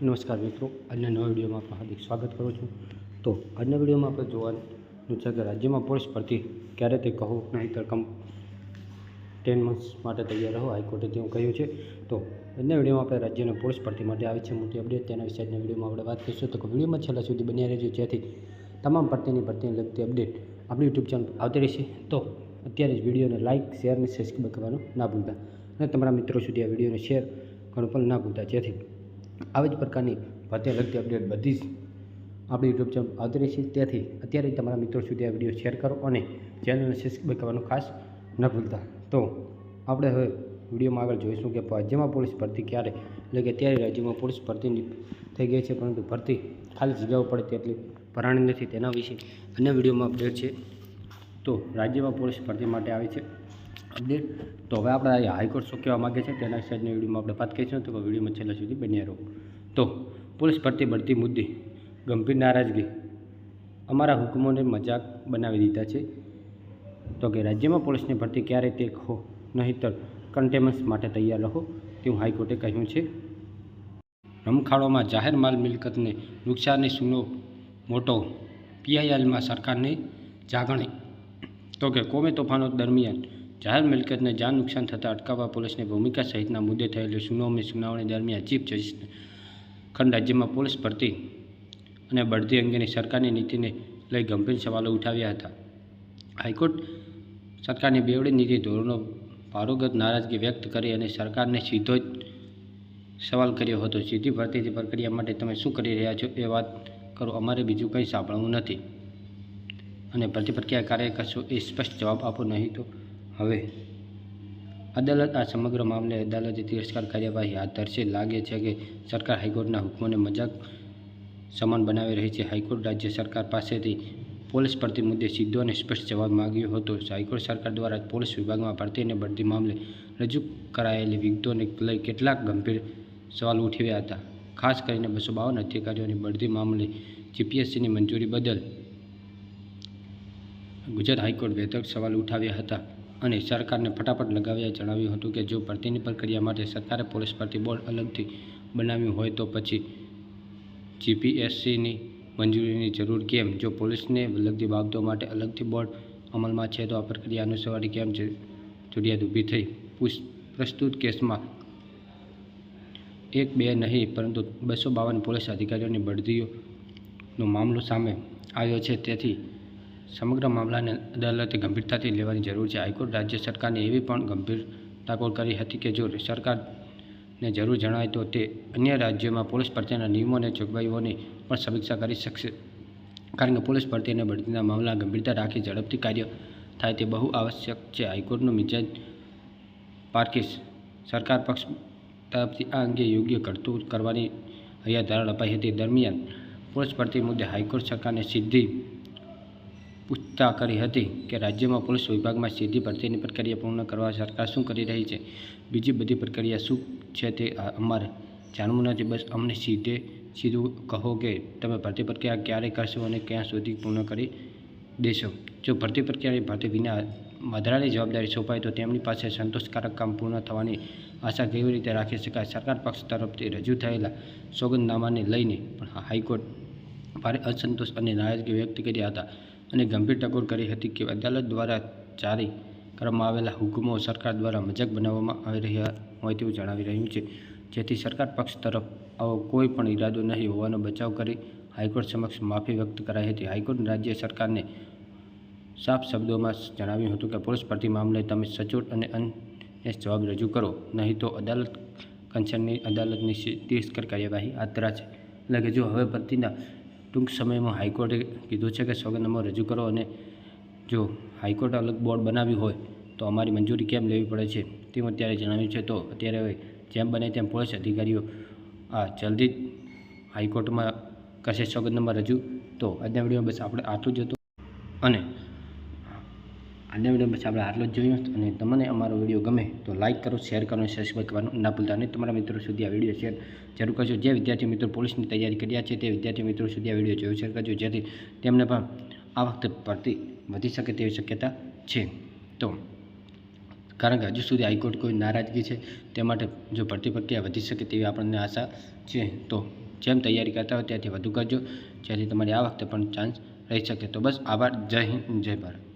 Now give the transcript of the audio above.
નમસ્કાર મિત્રો, આજના નવા વિડીયોમાં આપનું હાર્દિક સ્વાગત કરું છું. તો આજના વિડીયોમાં આપણે જોવાનું છે કે રાજ્યમાં પોલીસ ભરતી ક્યારે તે કહો નહીંતર કમ ટેન મંથ્સ માટે તૈયાર રહો, હાઈકોર્ટે તેવું કહ્યું છે. તો આજના વિડીયોમાં આપણે રાજ્યના પોલીસ ભરતી માટે આવી છે મોટી અપડેટ. તેના વિશે આજના વિડીયોમાં આપણે વાત કરીશું. તો વિડીયોમાં છેલ્લા સુધી બન્યા રહેજો, જેથી તમામ ભરતીની ભરતીને લગતી અપડેટ આપણી યુટ્યુબ ચેનલ આવતી રહેશે. તો અત્યારે જ વિડીયોને લાઇક શેર અને સબસ્ક્રાઈબ કરવાનું ના ભૂલતા. અને તમારા મિત્રો સુધી આ વિડીયોને શેર કરવાનું પણ ના ભૂલતા. જેથી આવી જ પ્રકારની ભરતી લગતી અપડેટ બધી જ આપણી યુટ્યુબ ચેનલ આવતી રહેશે તેથી અત્યારે તમારા મિત્રો સુધી આ વીડિયો શેર કરો અને ચેનલને સબસ્ક્રાઈબ કરવાનું ખાસ ન ભૂલતા. તો આપણે હવે વિડીયોમાં આગળ જોઈશું કે રાજ્યમાં પોલીસ ભરતી ક્યારે? એટલે કે અત્યારે રાજ્યમાં પોલીસ ભરતી થઈ ગઈ છે, પરંતુ ભરતી ખાલી જગ્યાઓ પડે તેટલી ભરાણી નથી તેના વિશે અન્ય વિડીયોમાં અપડેટ છે. તો રાજ્યમાં પોલીસ ભરતી માટે આવી છે. અપડેટ તો હવે આપણે હાઈકોર્ટ શું કહેવા માગે છે તેના સાઈડની વિડીયોમાં આપણે વાત કરીશું તો વિડીયોમાં છેલ્લા સુધી બન્યા રહો. તો પોલીસ ભરતી ભરતી મુદ્દે ગંભીર નારાજગી. અમારા હુકમોને મજાક બનાવી દીધા છે. તો કે રાજ્યમાં પોલીસની ભરતી ક્યારે તે ખો નહીંતર કન્ટેમન્સ માટે તૈયાર રહો તેવું હાઈકોર્ટે કહ્યું છે. રમખાડોમાં જાહેર માલ મિલકતને નુકસાનની સુનો મોટો પીઆઈએલમાં સરકારની જાગણી. તો કે કોમી તોફાનો દરમિયાન જાહેર મિલકતને જાન નુકસાન થતાં અટકાવવા પોલીસની ભૂમિકા સહિતના મુદ્દે થયેલી સુનાવણી સુનાવણી દરમિયાન ચીફ જસ્ટિસ ખંડ રાજ્યમાં પોલીસ ભરતી અને બઢતી અંગેની સરકારની નીતિને લઈ ગંભીર સવાલો ઉઠાવ્યા હતા. હાઈકોર્ટ સરકારની બેવડી નીતિ ધોરણો પારોગત નારાજગી વ્યક્ત કરી અને સરકારને સીધો જ સવાલ કર્યો હતો. સીધી ભરતીની પ્રક્રિયા માટે તમે શું કરી રહ્યા છો એ વાત કરો. અમારે બીજું કંઈ સાંભળવું નથી. અને ભરતી પ્રક્રિયા કાર્ય કરશો એ સ્પષ્ટ જવાબ આપો નહીં તો હવે અદાલત આ સમગ્ર મામલે અદાલતે તિરસ્કાર કાર્યવાહી હાથ ધરશે લાગે છે કે સરકાર હાઈકોર્ટના હુકમોને મજાક સમાન બનાવી રહી છે. હાઈકોર્ટ રાજ્ય સરકાર પાસેથી પોલીસ ભરતી મુદ્દે સીધો અને સ્પષ્ટ જવાબ માગ્યો હતો. હાઈકોર્ટ સરકાર દ્વારા પોલીસ વિભાગમાં ભરતી અને બઢતી મામલે રજૂ કરાયેલી વિગતોને લઈ કેટલાક ગંભીર સવાલ ઉઠાવ્યા હતા. ખાસ કરીને બસો બાવન અધિકારીઓની ભરતી મામલે જીપીએસસીની મંજૂરી બદલ ગુજરાત હાઈકોર્ટ વેધક સવાલ ઉઠાવ્યા હતા. અને સરકારને ફટાફટ લગાવ્યા જણાવ્યું હતું કે જો ભરતીની પ્રક્રિયા માટે સરકારે પોલીસ ભરતી બોર્ડ અલગથી બનાવ્યું હોય તો પછી જીપીએસસીની મંજૂરીની જરૂર કેમ? જો પોલીસને લગતી બાબતો માટે અલગથી બોર્ડ અમલમાં છે તો આ પ્રક્રિયા અનુસરવાની કેમ જરૂરિયાત ઊભી થઈ? પ્રસ્તુત કેસમાં એક બે નહીં, પરંતુ બસો બાવન પોલીસ અધિકારીઓની બઢતીઓનો મામલો સામે આવ્યો છે. તેથી સમગ્ર મામલાને અદાલતે ગંભીરતાથી લેવાની જરૂર છે. હાઈકોર્ટ રાજ્ય સરકારને એવી પણ ગંભીર તાકોર કરી હતી કે જો સરકારને જરૂર જણાય તો તે અન્ય રાજ્યોમાં પોલીસ ભરતીના નિયમો અને જોગવાઈઓની પણ સમીક્ષા કરી શકશે. કારણ કે પોલીસ ભરતી અને બઢતીના મામલા ગંભીરતા રાખી ઝડપથી કાર્ય થાય તે બહુ આવશ્યક છે. હાઈકોર્ટનો મિજાજ પાર્કિસ સરકાર પક્ષ તરફથી આ અંગે યોગ્ય કરતું કરવાની હૈયાધારણ અપાઈ હતી. દરમિયાન પોલીસ ભરતી મુદ્દે હાઈકોર્ટ સરકારને સીધી પૂછતા કરી હતી કે રાજ્યમાં પોલીસ વિભાગમાં સીધી ભરતીની પ્રક્રિયા પૂર્ણ કરવા સરકાર શું કરી રહી છે? બીજી બધી પ્રક્રિયા શું છે તે અમારે જાણવું નથી. બસ અમને સીધે સીધું કહો કે તમે ભરતી પ્રક્રિયા ક્યારે કરશો અને ક્યાં સુધી પૂર્ણ કરી દેશો? જો ભરતી પ્રક્રિયાની ભરતી વિના વધારાની જવાબદારી સોંપાય તો તેમની પાસે સંતોષકારક કામ પૂર્ણ થવાની આશા કેવી રીતે રાખી શકાય? સરકાર પક્ષ તરફથી રજૂ થયેલા સોગંદનામાને લઈને પણ હાઈકોર્ટ ભારે અસંતોષ અને નારાજગી વ્યક્ત કર્યા હતા. અને ગંભીર ટકોર કરી હતી કે અદાલત દ્વારા જારી કરવામાં આવેલા હુકમો સરકાર દ્વારા મજાક બનાવવામાં આવી રહ્યા હોય તેવું જણાવી રહ્યું છે. જેથી સરકાર પક્ષ તરફ આવો કોઈ પણ ઈરાદો નહીં હોવાનો બચાવ કરી હાઈકોર્ટ સમક્ષ માફી વ્યક્ત કરાઈ હતી. હાઈકોર્ટ રાજ્ય સરકારને સાફ શબ્દોમાં જણાવ્યું હતું કે પોલીસ ભરતી મામલે તમે સચોટ અને અન્ય જવાબ રજૂ કરો, નહીં તો અદાલત કન્સર્નની અદાલતની તિરસ્કાર કાર્યવાહી હાથ ધરાશે. એટલે કે જો હવે ભરતીના ટૂંક સમયમાં હાઈકોર્ટે કીધું છે કે સોગંદનામો રજૂ કરો અને જો હાઈકોર્ટ અલગ બોર્ડ બનાવ્યું હોય તો અમારી મંજૂરી કેમ લેવી પડે છે તેમ અત્યારે જણાવ્યું છે. તો અત્યારે હવે જેમ બને તેમ પોલીસ અધિકારીઓ આ જલ્દી જ હાઈકોર્ટમાં કરશે સોગંદનામા રજૂ. તો આજના વિડીયોમાં બસ આપણે આટલું જ હતું. અને આજના વીડિયો પછી આપણે આટલો જ જોયું. અને તમને અમારો વીડિયો ગમે તો લાઇક કરો શેર કરો અને સબસ્ક્રાઈબ કરવાનું ના ભૂલતા. અને તમારા મિત્રો સુધી આ વીડિયો શેર જરૂર કરજો. જે વિદ્યાર્થી મિત્રો પોલીસની તૈયારી કર્યા છે, તે વિદ્યાર્થી મિત્રો સુધી આ વીડિયો જોઈ શેર કરજો. જેથી તેમને પણ આ વખતે ભરતી વધી શકે તેવી શક્યતા છે. તો કારણ કે હજુ સુધી હાઈકોર્ટ કોઈ નારાજગી છે, તે માટે જો ભરતી પ્રક્રિયા વધી શકે તેવી આપણને આશા છે, તો જેમ તૈયારી કરતા હોય ત્યાંથી વધુ કરજો. જેથી તમારી આ વખતે પણ ચાન્સ રહી શકે. તો બસ આભાર. જય હિન્દ, જય ભારત.